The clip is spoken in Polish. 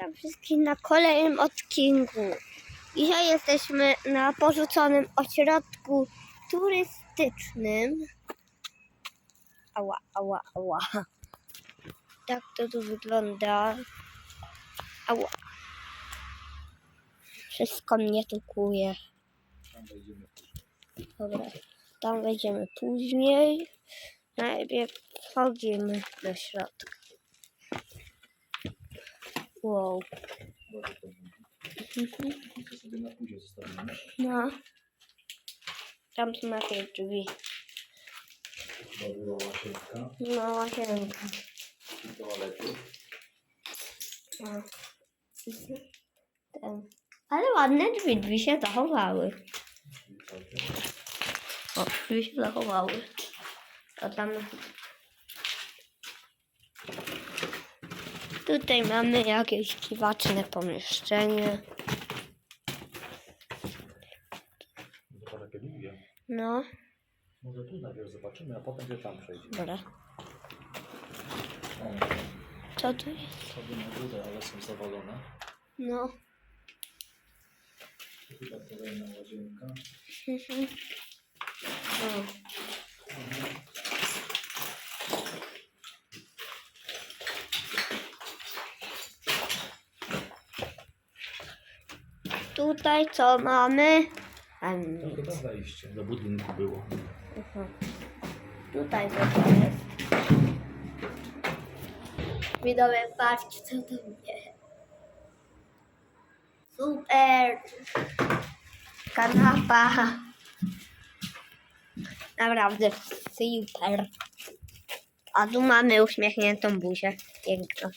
Witam wszystkich na kolejnym odcinku. Dzisiaj jesteśmy na porzuconym ośrodku turystycznym. Ała, ała, ała. Tak to tu wygląda. Ała. Wszystko mnie tu kuje. Dobra, tam wejdziemy później. Najpierw wchodzimy do środka. Wow. Sobie. No. Tam są jakieś drzwi. No, łazienka. No. Ale ładne drzwi, drzwi się zachowały. O, drzwi się zachowały. Tam... Tutaj mamy jakieś dziwaczne pomieszczenie. To takie długie. No, Może tu najpierw zobaczymy, a potem się tam przejdziemy. dobra. Co tu jest? sobie na górę, ale są zawalone. No. Chyba kolejna łazienka. Mhm. O. Tutaj co mamy? A To nic. chyba wejście do budynku było. Mhm. Tutaj co to jest? Widzowie, patrzcie co to jest. Super! Kanapa! Naprawdę super. A tu mamy uśmiechniętą buzię. Piękna.